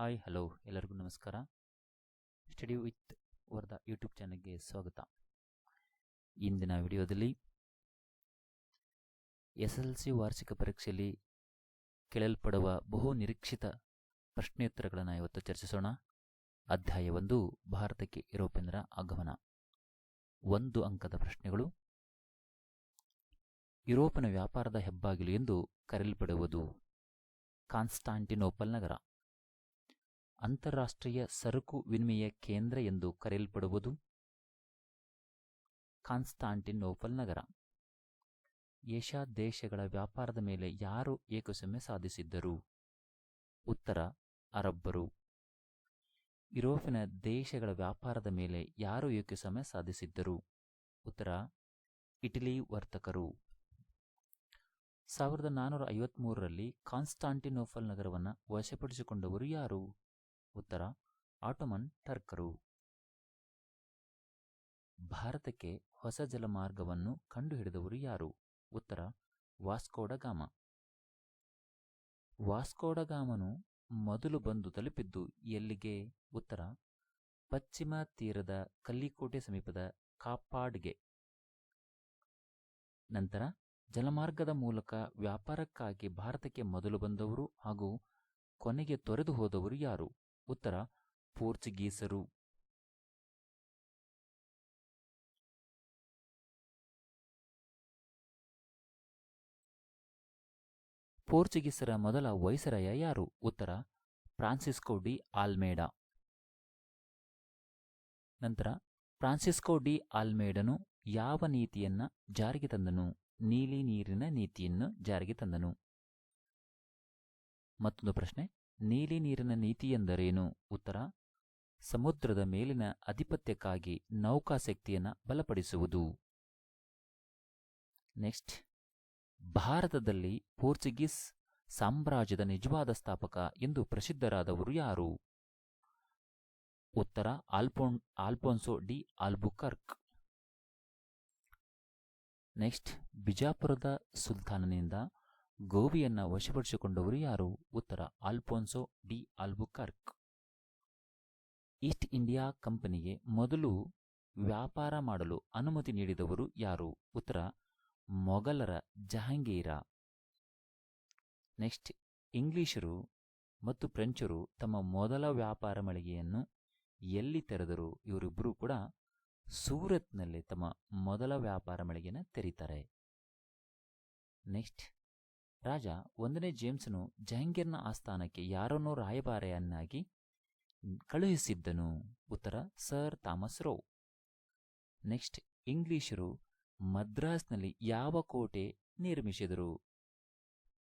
Hi, hello, ಎಲ್ಲರಿಗೂ ನಮಸ್ಕಾರ. Study with ವರ್ದ YouTube ಚಾನಲ್ಗೆ ಸ್ವಾಗತ. ಇಂದಿನ ವಿಡಿಯೋದಲ್ಲಿ ಎಸ್ ಎಲ್ ಸಿ ವಾರ್ಷಿಕ ಪರೀಕ್ಷೆಯಲ್ಲಿ ಕೇಳಲ್ಪಡುವ ಬಹು ನಿರೀಕ್ಷಿತ ಪ್ರಶ್ನೋತ್ತರಗಳನ್ನು ಇವತ್ತು ಚರ್ಚಿಸೋಣ. ಅಧ್ಯಾಯ ಒಂದು, ಭಾರತಕ್ಕೆ ಯುರೋಪಿಯನ್ನರ ಆಗಮನ. ಒಂದು ಅಂಕದ ಪ್ರಶ್ನೆಗಳು. ಯುರೋಪಿನ ವ್ಯಾಪಾರದ ಹೆಬ್ಬಾಗಿಲು ಎಂದು ಕರೆಯಲ್ಪಡುವುದು ಕಾನ್ಸ್ಟಾಂಟಿನೋಪಲ್ ನಗರ. ಅಂತಾರಾಷ್ಟ್ರೀಯ ಸರಕು ವಿನಿಮಯ ಕೇಂದ್ರ ಎಂದು ಕರೆಯಲ್ಪಡುವುದು ಕಾನ್ಸ್ಟಾಂಟಿನೋಪಲ್ ನಗರ. ಏಷ್ಯಾ ದೇಶಗಳ ವ್ಯಾಪಾರದ ಮೇಲೆ ಯಾರು ಏಕಸ್ವಾಮ್ಯ ಸಾಧಿಸಿದ್ದರು? ಉತ್ತರ, ಅರಬ್ಬರು. ಯುರೋಪಿನ ದೇಶಗಳ ವ್ಯಾಪಾರದ ಮೇಲೆ ಯಾರು ಏಕಸ್ವಾಮ್ಯ ಸಾಧಿಸಿದ್ದರು? ಉತ್ತರ, ಇಟಲಿ ವರ್ತಕರು. ಸಾವಿರದ ನಾನ್ನೂರ ಐವತ್ಮೂರರಲ್ಲಿ ಕಾನ್ಸ್ಟಾಂಟಿನೋಫಲ್ ನಗರವನ್ನು ವಶಪಡಿಸಿಕೊಂಡವರು ಯಾರು? ಉತ್ತರ, ಆಟೋಮನ್ ಟರ್ಕರು. ಭಾರತಕ್ಕೆ ಹೊಸ ಜಲಮಾರ್ಗವನ್ನು ಕಂಡುಹಿಡಿದವರು ಯಾರು? ಉತ್ತರ ವಾಸ್ಕೋಡಗಾಮ ವಾಸ್ಕೋಡಗಾಮನು ಮೊದಲು ಬಂದು ತಲುಪಿದ್ದು ಎಲ್ಲಿಗೆ? ಉತ್ತರ, ಪಶ್ಚಿಮ ತೀರದ ಕಲ್ಲಿಕೋಟೆ ಸಮೀಪದ ಕಾಪಾಡ್ಗೆ ನಂತರ ಜಲಮಾರ್ಗದ ಮೂಲಕ ವ್ಯಾಪಾರಕ್ಕಾಗಿ ಭಾರತಕ್ಕೆ ಮೊದಲು ಬಂದವರು ಹಾಗೂ ಕೊನೆಗೆ ತೊರೆದು ಹೋದವರು ಯಾರು? ಉತ್ತರ, ಪೋರ್ಚುಗೀಸರು. ಪೋರ್ಚುಗೀಸರ ಮೊದಲ ವೈಸರಾಯ ಯಾರು? ಉತ್ತರ, ಫ್ರಾನ್ಸಿಸ್ಕೋ ಡಿ ಆಲ್ಮೇಡಾ. ನಂತರ, ಫ್ರಾನ್ಸಿಸ್ಕೋ ಡಿ ಆಲ್ಮೇಡನು ಯಾವ ನೀತಿಯನ್ನ ಜಾರಿಗೆ ತಂದನು? ನೀಲಿ ನೀರಿನ ನೀತಿಯನ್ನು ಜಾರಿಗೆ ತಂದನು. ಮತ್ತೊಂದು ಪ್ರಶ್ನೆ. ನೀಲಿ ನೀರಿನ ನೀತಿ ಎಂದರೇನು? ಉತ್ತರ, ಸಮುದ್ರದ ಮೇಲಿನ ಅಧಿಪತ್ಯಕ್ಕಾಗಿ ನೌಕಾಶಕ್ತಿಯನ್ನು ಬಲಪಡಿಸುವುದು. ನೆಕ್ಸ್ಟ್, ಭಾರತದಲ್ಲಿ ಪೋರ್ಚುಗೀಸ್ ಸಾಮ್ರಾಜ್ಯದ ನಿಜವಾದ ಸ್ಥಾಪಕ ಎಂದು ಪ್ರಸಿದ್ಧರಾದವರು ಯಾರು? ಉತ್ತರ, ಆಲ್ಪೋನ್ ಆಲ್ಫೋನ್ಸೋ ಡಿ ಆಲ್ಬುಕರ್ಕ್. ನೆಕ್ಸ್ಟ್, ಬಿಜಾಪುರದ ಸುಲ್ತಾನನಿಂದ ಗೋವಿಯನ್ನ ವಶಪಡಿಸಿಕೊಂಡವರು ಯಾರು? ಉತ್ತರ, Alfonso de Albuquerque. East India ಕಂಪನಿಗೆ ಮೊದಲು ವ್ಯಾಪಾರ ಮಾಡಲು ಅನುಮತಿ ನೀಡಿದವರು ಯಾರು? ಉತ್ತರ, ಮೊಘಲರ ಜಹಾಂಗೀರ. ನೆಕ್ಸ್ಟ್, ಇಂಗ್ಲಿಷರು ಮತ್ತು ಫ್ರೆಂಚರು ತಮ್ಮ ಮೊದಲ ವ್ಯಾಪಾರ ಮಳಿಗೆಯನ್ನು ಎಲ್ಲಿ ತೆರೆದರು? ಇವರಿಬ್ಬರೂ ಕೂಡ ಸೂರತ್ನಲ್ಲಿ ತಮ್ಮ ಮೊದಲ ವ್ಯಾಪಾರ ಮಳಿಗೆನ ತೆರೀತಾರೆ. ನೆಕ್ಸ್ಟ್ ರಾಜ ಒಂದನೇ ಜೇಮ್ಸನು ಜಹಾಂಗೀರ್ನ ಆಸ್ಥಾನಕ್ಕೆ ಯಾರನ್ನೋ ರಾಯಭಾರಿಯನ್ನಾಗಿ ಕಳುಹಿಸಿದ್ದನು. ಉತ್ತರ, ಸರ್ ಥಾಮಸ್ ರೋ. ನೆಕ್ಸ್ಟ್, ಇಂಗ್ಲಿಷರು ಮದ್ರಾಸ್ನಲ್ಲಿ ಯಾವ ಕೋಟೆ ನಿರ್ಮಿಸಿದರು?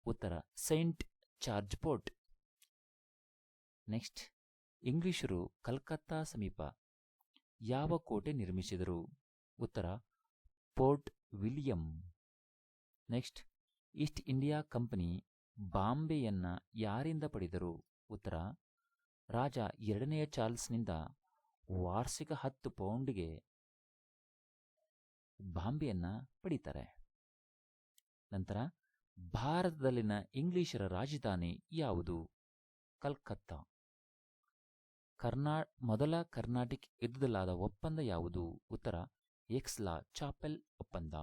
ಉತ್ತರ, ಸೈಂಟ್ ಚಾರ್ಜ್ ಪೋರ್ಟ್ ನೆಕ್ಸ್ಟ್, ಇಂಗ್ಲಿಷರು ಕಲ್ಕತ್ತಾ ಸಮೀಪ ಯಾವ ಕೋಟೆ ನಿರ್ಮಿಸಿದರು? ಉತ್ತರ, Fort William. Next East India company ಬಾಂಬೆಯನ್ನ ಯಾರಿಂದ ಪಡೆದರು? ಉತ್ತರ, ರಾಜ ಎರಡನೆಯ ಚಾರ್ಲ್ಸ್ನಿಂದ ವಾರ್ಷಿಕ ಹತ್ತು ಪೌಂಡ್ಗೆ ಬಾಂಬೆಯನ್ನ ಪಡೀತಾರೆ. ನಂತರ, ಭಾರತದಲ್ಲಿನ ಇಂಗ್ಲಿಷರ ರಾಜಧಾನಿ ಯಾವುದು? ಕಲ್ಕತ್ತಾ. ಕರ್ನಾ, ಮೊದಲ ಕರ್ನಾಟಿಕ್ ಯುದ್ಧದಲ್ಲಾದ ಒಪ್ಪಂದ ಯಾವುದು? ಉತ್ತರ ಎಕ್ಸ್ಲಾ ಚಾಪೆಲ್ ಒಪ್ಪಂದ.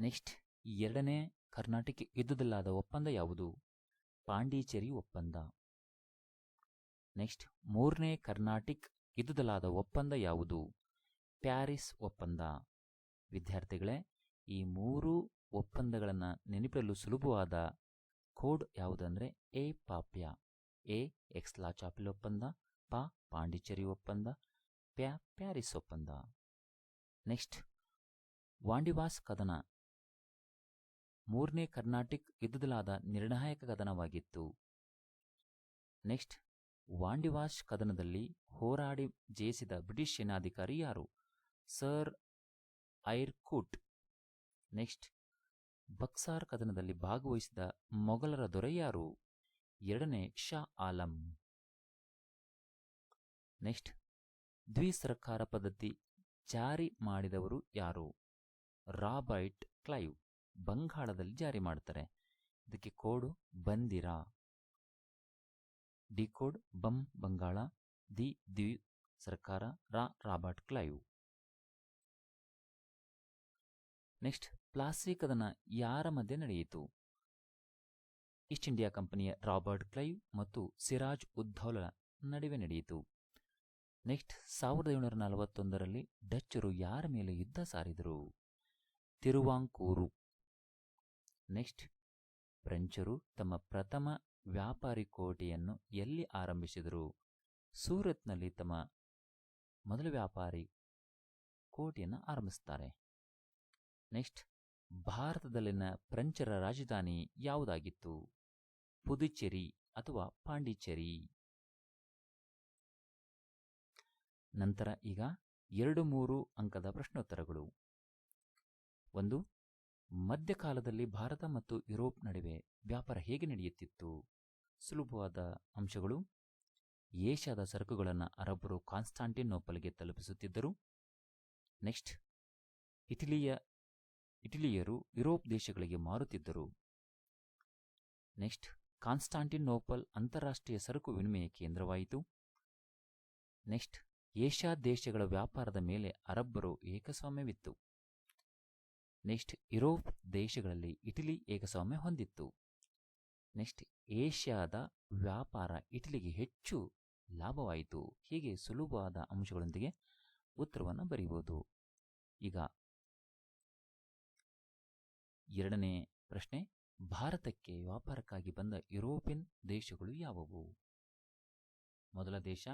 ನೆಕ್ಸ್ಟ್ ಎರಡನೇ ಕರ್ನಾಟಕ ಯುದ್ಧದಲ್ಲಾದ ಒಪ್ಪಂದ ಯಾವುದು? ಪಾಂಡಿಚೇರಿ ಒಪ್ಪಂದ. ನೆಕ್ಸ್ಟ್ ಮೂರನೇ ಕರ್ನಾಟಿಕ್ ಯುದ್ಧದಲ್ಲಾದ ಒಪ್ಪಂದ ಯಾವುದು? ಪ್ಯಾರಿಸ್ ಒಪ್ಪಂದ. ವಿದ್ಯಾರ್ಥಿಗಳೇ, ಈ ಮೂರು ಒಪ್ಪಂದಗಳನ್ನು ನೆನಪಿಡಲು ಸುಲಭವಾದ ಕೋಡ್ ಯಾವುದಂದರೆ ಎ ಪಾಪ್ಯ. ಎ ಎಕ್ಸ್ಲಾ ಚಾಪಿಲ್ ಒಪ್ಪಂದ, ಪ ಪಾಂಡಿಚೇರಿ ಒಪ್ಪಂದ, ಪ್ಯಾ ಪ್ಯಾರಿಸ್ ಒಪ್ಪಂದ. ನೆಕ್ಸ್ಟ್ ವಾಂಡಿವಾಸ್ ಕದನ. ಮೂರನೇ ಕರ್ನಾಟಿಕ್ ಯುದ್ಧದಲಾದ ನಿರ್ಣಾಯಕ ಕದನವಾಗಿತ್ತು. ನೆಕ್ಸ್ಟ್, ವಾಂಡಿವಾಸ್ ಕದನದಲ್ಲಿ ಹೋರಾಡಿ ಜಯಿಸಿದ ಬ್ರಿಟಿಷ್ ಸೇನಾಧಿಕಾರಿ ಯಾರು? Sir Eyre Coote. Next, Buxar ಕದನದಲ್ಲಿ ಭಾಗವಹಿಸಿದ ಮೊಘಲರ ದೊರೆ ಯಾರು? ಎರಡನೇ ಶಾ ಆಲಂ. ನೆಕ್ಸ್ಟ್ ದ್ವಿಸರ್ಕಾರ ಪದ್ಧತಿ ಜಾರಿ ಮಾಡಿದವರು ಯಾರು? Robert Clive. ಬಂಗಾಳದಲ್ಲಿ ಜಾರಿ ಮಾಡ್ತಾರೆ. ಇದಕ್ಕೆ ಕೋಡು ಬಂದಿರ. ಡಿಕೋಡ್ ಬಂ ಬಂಗಾಳ, ದಿ ದ್ವಿ ಸರ್ಕಾರ, ರಾ ರಾಬರ್ಟ್ ಕ್ಲೈವ್. ನೆಕ್ಸ್ಟ್, ಪ್ಲಾಸ್ಟಿಕ್ ಕದನ ಯಾರ ಮಧ್ಯೆ ನಡೆಯಿತು? ಈಸ್ಟ್ ಇಂಡಿಯಾ ಕಂಪನಿಯ ರಾಬರ್ಟ್ ಕ್ಲೈವ್ ಮತ್ತು ಸಿರಾಜ್ ಉದ್ದೌಲ ನಡುವೆ ನಡೆಯಿತು. ನೆಕ್ಸ್ಟ್, ಸಾವಿರದ ಏಳುನೂರ ನಲವತ್ತೊಂದರಲ್ಲಿ ಡಚ್ಚರು ಯಾರ ಮೇಲೆ ಯುದ್ಧ ಸಾರಿದರು? ತಿರುವಾಂಕೂರು. ನೆಕ್ಸ್ಟ್ ಫ್ರೆಂಚರು ತಮ್ಮ ಪ್ರಥಮ ವ್ಯಾಪಾರಿ ಕೋಟೆಯನ್ನು ಎಲ್ಲಿ ಆರಂಭಿಸಿದರು? ಸೂರತ್ನಲ್ಲಿ ತಮ್ಮ ಮೊದಲ ವ್ಯಾಪಾರಿ ಕೋಟೆಯನ್ನು ಆರಂಭಿಸುತ್ತಾರೆ ನೆಕ್ಸ್ಟ್ ಭಾರತದಲ್ಲಿನ ಫ್ರೆಂಚರ ರಾಜಧಾನಿ ಯಾವುದಾಗಿತ್ತು? ಪುದುಚೇರಿ ಅಥವಾ ಪಾಂಡಿಚೇರಿ? ನಂತರ ಈಗ ಎರಡು ಮೂರು ಅಂಕದ ಪ್ರಶ್ನೋತ್ತರಗಳು. ಒಂದು ಮಧ್ಯಕಾಲದಲ್ಲಿ ಭಾರತ ಮತ್ತು ಯುರೋಪ್ ನಡುವೆ ವ್ಯಾಪಾರ ಹೇಗೆ ನಡೆಯುತ್ತಿತ್ತು? ಸುಲಭವಾದ ಅಂಶಗಳು. ಏಷ್ಯಾದ ಸರಕುಗಳನ್ನು ಅರಬ್ಬರು ಕಾನ್ಸ್ಟಾಂಟಿನೋಪಲ್ಗೆ ತಲುಪಿಸುತ್ತಿದ್ದರು. ನೆಕ್ಸ್ಟ್. ಇಟಲಿಯ, ಇಟಲಿಯರು ಯುರೋಪ್ ದೇಶಗಳಿಗೆ ಮಾರುತ್ತಿದ್ದರು. ನೆಕ್ಸ್ಟ್. ಕಾನ್ಸ್ಟಾಂಟಿನೋಪಲ್ ಅಂತಾರಾಷ್ಟ್ರೀಯ ಸರಕು ವಿನಿಮಯ ಕೇಂದ್ರವಾಯಿತು. ನೆಕ್ಸ್ಟ್. ಏಷ್ಯಾ ದೇಶಗಳ ವ್ಯಾಪಾರದ ಮೇಲೆ ಅರಬ್ಬರು ಏಕಸ್ವಾಮ್ಯವಿತ್ತು. ನೆಕ್ಸ್ಟ್ ಯುರೋಪ್ ದೇಶಗಳಲ್ಲಿ ಇಟಲಿ ಏಕಸ್ವಾಮ್ಯ ಹೊಂದಿತ್ತು. ನೆಕ್ಸ್ಟ್ ಏಷ್ಯಾದ ವ್ಯಾಪಾರ ಇಟಲಿಗೆ ಹೆಚ್ಚು ಲಾಭವಾಯಿತು. ಹೀಗೆ ಸುಲಭವಾದ ಅಂಶಗಳೊಂದಿಗೆ ಉತ್ತರವನ್ನು ಬರೆಯಬಹುದು ಈಗ ಎರಡನೇ ಪ್ರಶ್ನೆ, ಭಾರತಕ್ಕೆ ವ್ಯಾಪಾರಕ್ಕಾಗಿ ಬಂದ ಯುರೋಪಿಯನ್ ದೇಶಗಳು ಯಾವುವು? ಮೊದಲ ದೇಶ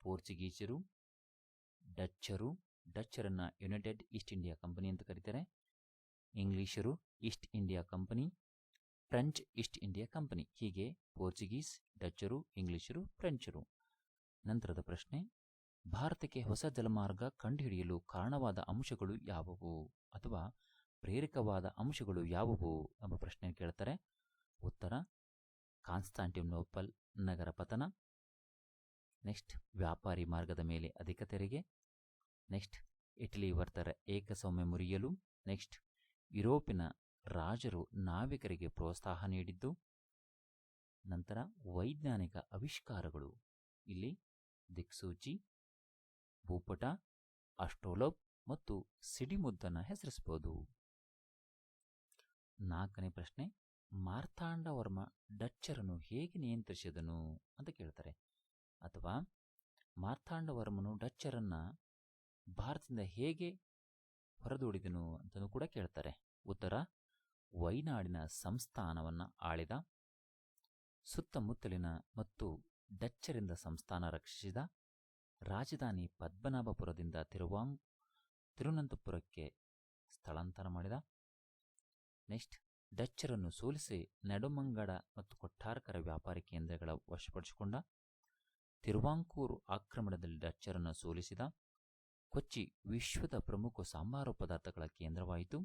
ಪೋರ್ಚುಗೀಸರು, ಡಚ್ಚರು, ಡಚ್ಚರನ್ನು ಯುನೈಟೆಡ್ ಈಸ್ಟ್ ಇಂಡಿಯಾ ಕಂಪನಿ ಅಂತ ಕರೀತಾರೆ. ಇಂಗ್ಲಿಷರು East India company, French East India company. ಹೀಗೆ ಪೋರ್ಚುಗೀಸ್, ಡಚ್ಚರು, ಇಂಗ್ಲಿಷರು, ಫ್ರೆಂಚರು. ನಂತರದ ಪ್ರಶ್ನೆ, ಭಾರತಕ್ಕೆ ಹೊಸ ಜಲಮಾರ್ಗ ಕಂಡುಹಿಡಿಯಲು ಕಾರಣವಾದ ಅಂಶಗಳು ಯಾವುವು ಅಥವಾ ಪ್ರೇರಕವಾದ ಅಂಶಗಳು ಯಾವುವು ಎಂಬ ಪ್ರಶ್ನೆ ಕೇಳ್ತಾರೆ ಉತ್ತರ, ಕಾನ್ಸ್ಟಾಂಟಿನೋಪಲ್ ನಗರ ಪತನ. ನೆಕ್ಸ್ಟ್, ವ್ಯಾಪಾರಿ ಮಾರ್ಗದ ಮೇಲೆ ಅಧಿಕ ತೆರಿಗೆ. ನೆಕ್ಸ್ಟ್, ಇಟಲಿ ವರ್ತರ ಏಕಸ್ವಾಮ್ಯ ಮುರಿಯಲು. ನೆಕ್ಸ್ಟ್ ಯುರೋಪಿನ ರಾಜರು ನಾವಿಕರಿಗೆ ಪ್ರೋತ್ಸಾಹ ನೀಡಿದ್ದು, ನಂತರ ವೈಜ್ಞಾನಿಕ ಆವಿಷ್ಕಾರಗಳು. ಇಲ್ಲಿ ದಿಕ್ಸೂಚಿ, ಭೂಪಟ ಅಸ್ಟ್ರೋಲಬ್ ಮತ್ತು ಸಿಡಿಮುದ್ದನ್ನು ಹೆಸರಿಸಬಹುದು. ನಾಲ್ಕನೇ ಪ್ರಶ್ನೆ ಮಾರ್ತಾಂಡವರ್ಮ ಡಚ್ಚರನ್ನು ಹೇಗೆ ನಿಯಂತ್ರಿಸಿದನು ಅಂತ ಕೇಳ್ತಾರೆ. ಅಥವಾ ಮಾರ್ತಾಂಡವರ್ಮನು ಡಚ್ಚರನ್ನು ಭಾರತದಿಂದ ಹೇಗೆ ಹೊರದೂಡಿದನು ಅಂತಲೂ ಕೂಡ ಕೇಳ್ತಾರೆ. ಉತ್ತರ, ವೈನಾಡಿನ ಸಂಸ್ಥಾನವನ್ನು ಆಳಿದ, ಸುತ್ತಮುತ್ತಲಿನ ಮತ್ತು ಡಚ್ಚರಿಂದ ಸಂಸ್ಥಾನ ರಕ್ಷಿಸಿದ, ರಾಜಧಾನಿ ಪದ್ಮನಾಭಪುರದಿಂದ ತಿರುವಾಂಗ್ ತಿರುವನಂತಪುರಕ್ಕೆ ಸ್ಥಳಾಂತರ ಮಾಡಿದ. ನೆಕ್ಸ್ಟ್, ಡಚ್ಚರನ್ನು ಸೋಲಿಸಿ ನೆಡುಮಂಗಡ ಮತ್ತು ಕೊಟ್ಟಾರಕರ ವ್ಯಾಪಾರಿ ಕೇಂದ್ರಗಳ ವಶಪಡಿಸಿಕೊಂಡ, ತಿರುವಾಂಕೂರು ಆಕ್ರಮಣದಲ್ಲಿ ಡಚ್ಚರನ್ನು ಸೋಲಿಸಿದ ಕೊಚ್ಚಿ ವಿಶ್ವದ ಪ್ರಮುಖ ಸಾಂಬಾರು ಪದಾರ್ಥಗಳ ಕೇಂದ್ರವಾಯಿತು.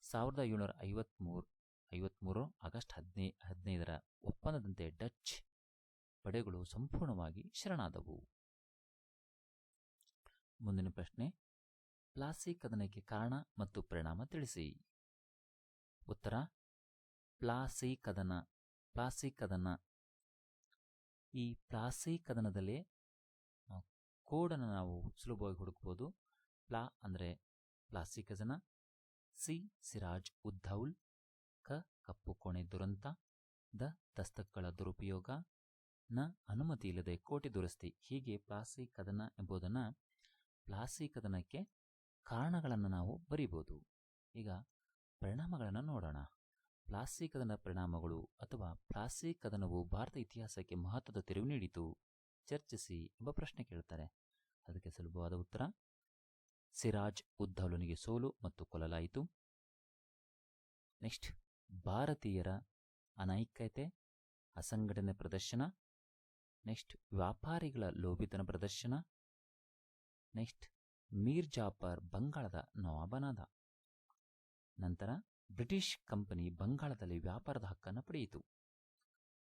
ಸಾವಿರದ ಏಳುನೂರ ಐವತ್ಮೂರು ಐವತ್ಮೂರು ಆಗಸ್ಟ್ ಹದಿನೈ, ಹದಿನೈದರ ಒಪ್ಪಂದದಂತೆ ಡಚ್ ಪಡೆಗಳು ಸಂಪೂರ್ಣವಾಗಿ ಶರಣಾದವು. ಮುಂದಿನ ಪ್ರಶ್ನೆ, ಪ್ಲಾಸಿ ಕದನಕ್ಕೆ ಕಾರಣ ಮತ್ತು ಪರಿಣಾಮ ತಿಳಿಸಿ. ಉತ್ತರ, ಪ್ಲಾಸಿ ಕದನ ಪ್ಲಾಸಿ ಕದನ. ಈ ಪ್ಲಾಸಿ ಕದನದಲ್ಲಿ ಕೋಡನ್ನು ನಾವು ಸುಲಭವಾಗಿ ಹುಡುಕ್ಬೋದು. ಪ್ಲಾ ಅಂದರೆ ಪ್ಲಾಸಿ ಕದನ ಸಿ ಸಿರಾಜ್ ಉದ್ದೌಲ್. ಕ ಕಪ್ಪು ಕೋಣೆ ದುರಂತ. ದ ದಸ್ತಕ್ಗಳ ದುರುಪಯೋಗ. ನ ಅನುಮತಿ ಇಲ್ಲದೆ ಕೋಟೆ ದುರಸ್ತಿ. ಹೀಗೆ ಪ್ಲಾಸಿ ಕದನ ಎಂಬುದನ್ನು ಪ್ಲಾಸಿ ಕದನಕ್ಕೆ ಕಾರಣಗಳನ್ನು ನಾವು ಬರೀಬೋದು. ಈಗ ಪರಿಣಾಮಗಳನ್ನು ನೋಡೋಣ. ಪ್ಲಾಸಿ ಕದನ ಪರಿಣಾಮಗಳು ಅಥವಾ ಪ್ಲಾಸಿ ಕದನವು ಭಾರತ ಇತಿಹಾಸಕ್ಕೆ ಮಹತ್ವದ ತಿರುವು ನೀಡಿತು. ಚರ್ಚಿಸಿ ಎಂಬ ಪ್ರಶ್ನೆ ಕೇಳ್ತಾರೆ ಅದಕ್ಕೆ ಸುಲಭವಾದ ಉತ್ತರ, ಸಿರಾಜ್ ಉದ್ದವಲನಿಗೆ ಸೋಲು ಮತ್ತು ಕೊಲ್ಲಲಾಯಿತು. ನೆಕ್ಸ್ಟ್, ಭಾರತೀಯರ ಅನೈಕ್ಯತೆ, ಅಸಂಘಟನೆ ಪ್ರದರ್ಶನ, ನೆಕ್ಸ್ಟ್, ವ್ಯಾಪಾರಿಗಳ ಲೋಭಿತನ ಪ್ರದರ್ಶನ, ನೆಕ್ಸ್ಟ್, ಮೀರ್ ಜಾಫರ್ ಬಂಗಾಳದ ನವಾಬನಾದ. ನಂತರ ಬ್ರಿಟಿಷ್ ಕಂಪನಿ ಬಂಗಾಳದಲ್ಲಿ ವ್ಯಾಪಾರದ ಹಕ್ಕನ್ನು ಪಡೆಯಿತು.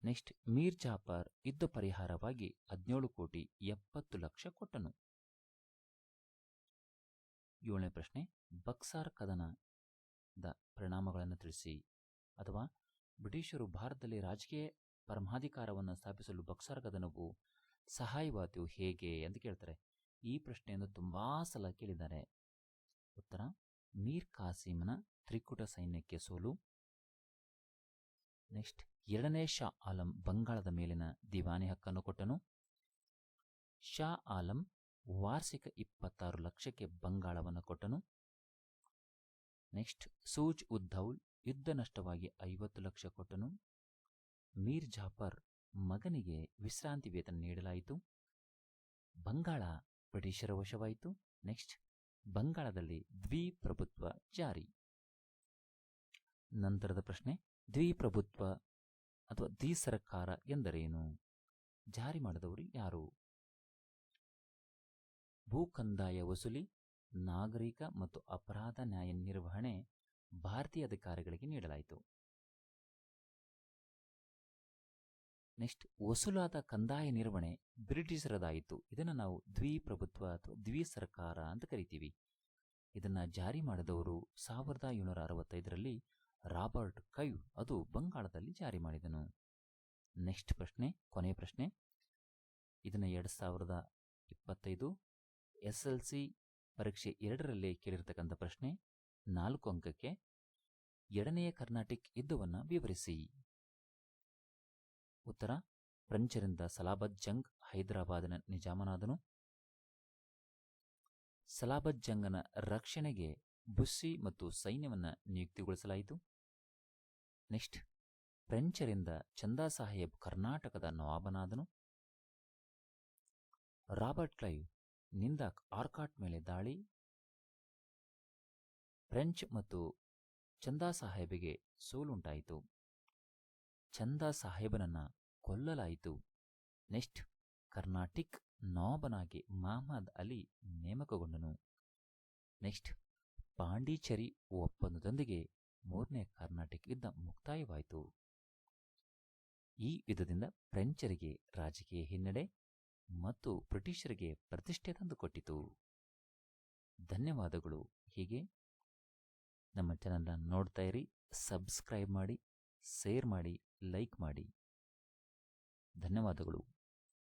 ನೆಕ್ಸ್ಟ್ ಮೀರ್ ಜಾಫರ್ ಇದ್ದ ಪರಿಹಾರವಾಗಿ ಹದಿನೇಳು ಕೋಟಿ ಎಪ್ಪತ್ತು ಲಕ್ಷ ಕೊಟ್ಟನು. ಏಳನೇ ಪ್ರಶ್ನೆ, ಬಕ್ಸಾರ್ ಕದನದ ಪರಿಣಾಮಗಳನ್ನು ತಿಳಿಸಿ. ಅಥವಾ, ಬ್ರಿಟಿಷರು ಭಾರತದಲ್ಲಿ ರಾಜಕೀಯ ಪರಮಾಧಿಕಾರವನ್ನು ಸ್ಥಾಪಿಸಲು ಬಕ್ಸಾರ್ ಕದನವು ಸಹಾಯವಾದವು ಹೇಗೆ ಅಂತ ಕೇಳ್ತಾರೆ. ಈ ಪ್ರಶ್ನೆಯನ್ನು ತುಂಬಾ ಸಲ ಕೇಳಿದ್ದಾರೆ. ಉತ್ತರ, ಮೀರ್ ಕಾಸಿಮನ ತ್ರಿಕುಟ ಸೈನ್ಯಕ್ಕೆ ಸೋಲು. ನೆಕ್ಸ್ಟ್ ಎರಡನೇ ಶಾ ಆಲಂ ಬಂಗಾಳದ ಮೇಲಿನ ದಿವಾನಿ ಹಕ್ಕನ್ನು ಕೊಟ್ಟನು. ಶಾ ಆಲಂ ವಾರ್ಷಿಕ ಇಪ್ಪತ್ತಾರು ಲಕ್ಷಕ್ಕೆ ಬಂಗಾಳವನ್ನು ಕೊಟ್ಟನು. ನೆಕ್ಸ್ಟ್ ಸೂಜ್ ಉದ್ದೌಲ್ ಯುದ್ಧ ನಷ್ಟವಾಗಿ ಐವತ್ತು ಲಕ್ಷ ಕೊಟ್ಟನು. ಮೀರ್ ಜಾಫರ್ ಮಗನಿಗೆ ವಿಶ್ರಾಂತಿ ವೇತನ ನೀಡಲಾಯಿತು. ಬಂಗಾಳ ಬ್ರಿಟಿಷರ ವಶವಾಯಿತು. ನೆಕ್ಸ್ಟ್ ಬಂಗಾಳದಲ್ಲಿ ದ್ವಿಪ್ರಭುತ್ವ ಜಾರಿ. ನಂತರದ ಪ್ರಶ್ನೆ. ದ್ವಿಪ್ರಭುತ್ವ ಅಥವಾ ದ್ವಿ ಸರ್ಕಾರ ಎಂದರೇನು? ಜಾರಿ ಮಾಡಿದವರು ಯಾರು? ಭೂ ಕಂದಾಯ ವಸೂಲಿ, ನಾಗರಿಕ ಮತ್ತು ಅಪರಾಧ ನ್ಯಾಯ ನಿರ್ವಹಣೆ ಭಾರತೀಯ ಅಧಿಕಾರಿಗಳಿಗೆ ನೀಡಲಾಯಿತು. ನೆಕ್ಸ್ಟ್, ವಸೂಲಾದ ಕಂದಾಯ ನಿರ್ವಹಣೆ ಬ್ರಿಟಿಷರದಾಯಿತು. ಇದನ್ನು ನಾವು ದ್ವಿಪ್ರಭುತ್ವ ಅಥವಾ ದ್ವಿ ಸರ್ಕಾರ ಅಂತ ಕರಿತೀವಿ. ಇದನ್ನು ಜಾರಿ ಮಾಡಿದವರು ಸಾವಿರದ ಏಳ್ನೂರ ಅರವತ್ತೈದರಲ್ಲಿ ರಾಬರ್ಟ್ ಕೈವ್ ಅದು ಬಂಗಾಳದಲ್ಲಿ ಜಾರಿ ಮಾಡಿದನು. ನೆಕ್ಸ್ಟ್ ಪ್ರಶ್ನೆ, ಕೊನೆಯ ಪ್ರಶ್ನೆ. ಇದನ್ನು ಎರಡು ಸಾವಿರದ ಇಪ್ಪತ್ತೈದು ಎಸ್ ಎಲ್ ಸಿ ಪರೀಕ್ಷೆ ಎರಡರಲ್ಲಿ ಕೇಳಿರ್ತಕ್ಕಂಥ ಪ್ರಶ್ನೆ. ನಾಲ್ಕು ಅಂಕಕ್ಕೆ ಎರಡನೆಯ ಕರ್ನಾಟಿಕ್ ಯುದ್ಧವನ್ನು ವಿವರಿಸಿ. ಉತ್ತರ ಫ್ರೆಂಚರಿಂದ ಸಲಾಬತ್ ಜಂಗ್ ಹೈದರಾಬಾದಿನ ನಿಜಾಮನಾದನು. ಸಲಾಬತ್ ಜಂಗನ ರಕ್ಷಣೆಗೆ ಬುಸ್ಸಿ ಮತ್ತು ಸೈನ್ಯವನ್ನು ನಿಯುಕ್ತಿಗೊಳಿಸಲಾಯಿತು. ನೆಕ್ಸ್ಟ್, ಫ್ರೆಂಚರಿಂದ ಚಂದಾ ಸಾಹೇಬ್ ಕರ್ನಾಟಕದ ನವಾಬನಾದನು. ರಾಬರ್ಟ್ ಕ್ಲೈವ್ನಿಂದ ಆರ್ಕಾಟ್ ಮೇಲೆ ದಾಳಿ. ಫ್ರೆಂಚ್ ಮತ್ತು ಚಂದಾ ಸಾಹೇಬಿಗೆ ಸೋಲುಂಟಾಯಿತು. ಚಂದಾ ಸಾಹೇಬನನ್ನು ಕೊಲ್ಲಲಾಯಿತು. ನೆಕ್ಸ್ಟ್, ಕರ್ನಾಟಿಕ್ ನವಾಬನಾಗಿ ಮಹಮ್ಮದ್ ಅಲಿ ನೇಮಕಗೊಂಡನು. ನೆಕ್ಸ್ಟ್ ಪಾಂಡಿಚೇರಿ ಒಪ್ಪಂದದೊಂದಿಗೆ ಮೂರನೇ ಕರ್ನಾಟಿಕ್ ಯುದ್ಧ ಮುಕ್ತಾಯವಾಯಿತು. ಈ ಯುದ್ಧದಿಂದ ಫ್ರೆಂಚರಿಗೆ ರಾಜಕೀಯ ಹಿನ್ನಡೆ ಮತ್ತು ಬ್ರಿಟಿಷರಿಗೆ ಪ್ರತಿಷ್ಠೆ ತಂದುಕೊಟ್ಟಿತು. ಧನ್ಯವಾದಗಳು. ಹೀಗೆ ನಮ್ಮ ಚಾನಲ್ನ ನೋಡ್ತಾ ಇರಿ, ಸಬ್ಸ್ಕ್ರೈಬ್ ಮಾಡಿ, ಶೇರ್ ಮಾಡಿ, ಲೈಕ್ ಮಾಡಿ. ಧನ್ಯವಾದಗಳು.